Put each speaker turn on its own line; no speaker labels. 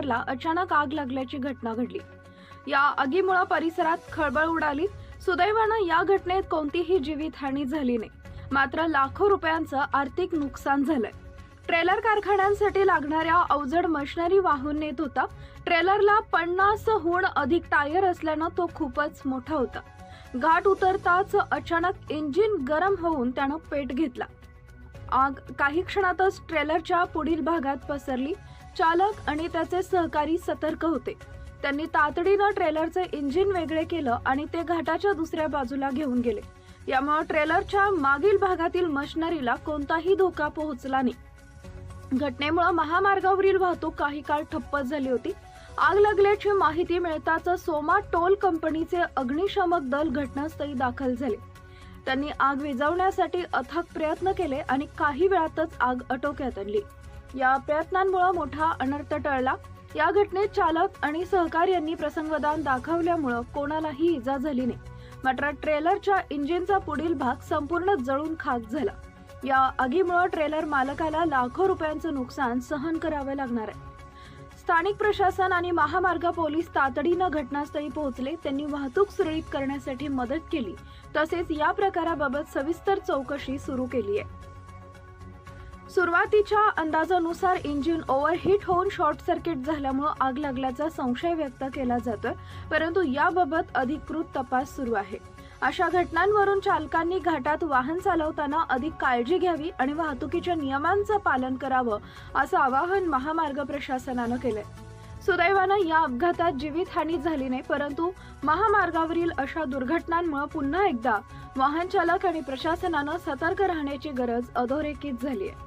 ट्रेलरला अचानक आग लागल्याची घटना घडली. या आगीमुळे परिसरात खळबळ उडाली. सुदैवानं या घटनेत कोणतीही जीवितहानी झाली नाही. मात्र लाखो रुपयांचं आर्थिक नुकसान झालंय. ट्रेलर कारखान्यांसाठी लागणाऱ्या अवजड मशिनरी वाहून नेत होता. ट्रेलरला पन्नासहून अधिक टायर असल्यानं तो खूपच मोठा होता. घाट उतरताच अचानक इंजिन गरम होऊन त्यानं पेट घेतला. आग काही क्षणातच ट्रेलरच्या पुढील भागात पसरली. चालक आणि त्याचे सहकारी सतर्क होते. त्यांनी तातडीनं ट्रेलरचे इंजिन वेगळे केलं आणि ते घाटाच्या दुसऱ्या बाजूला घेऊन गेले. यामुळे ट्रेलरच्या मागील भागातील मशिनरीला कोणताही धोका पोहोचला नाही. घटनेमुळे महामार्गावरील वाहतूक काही काळ ठप्प झाली होती. आग लागल्याची माहिती मिळताच सोमा टोल कंपनीचे अग्निशामक दल घटनास्थळी दाखल झाले. त्यांनी आग विझवण्यासाठी अथक प्रयत्न केले आणि काही वेळातच आग आटोक्यात आणली. या प्रयत्नांमुळे मोठा अनर्थ टळला. या घटनेत चालक आणि सहकार्यांनी प्रसंगदान दाखवल्यामुळं कोणालाही इजा झाली नाही. मात्र ट्रेलरच्या इंजिनचा पुढील भाग संपूर्ण जळून खाक झाला. या आगीमुळे ट्रेलर मालकाला लाखो रुपयांचं नुकसान सहन करावं लागणार आहे. स्थानिक प्रशासन आणि महामार्ग पोलीस तातडीनं घटनास्थळी पोहोचले. त्यांनी वाहतूक सुरळीत करण्यासाठी मदत केली. तसेच या प्रकाराबाबत सविस्तर चौकशी सुरू केली आहे. सुरुवातीच्या अंदाजानुसार इंजिन ओव्हरहीट होऊन शॉर्ट सर्किट झाल्यामुळे आग लागल्याचा संशय व्यक्त केला जातोय परंतु याबाबत अधिकृत तपास सुरू आहे. अशा घटनांवरून चालकांनी घाटात वाहन चालवताना अधिक काळजी घ्यावी आणि वाहतुकीच्या नियमांचं पालन करावं असं आवाहन महामार्ग प्रशासनानं केलंय. सुदैवानं या अपघातात जीवितहानी झाली नाही परंतु महामार्गावरील अशा दुर्घटनांमुळे पुन्हा एकदा वाहन चालक आणि प्रशासनानं सतर्क राहण्याची गरज अधोरेखित झाली आहे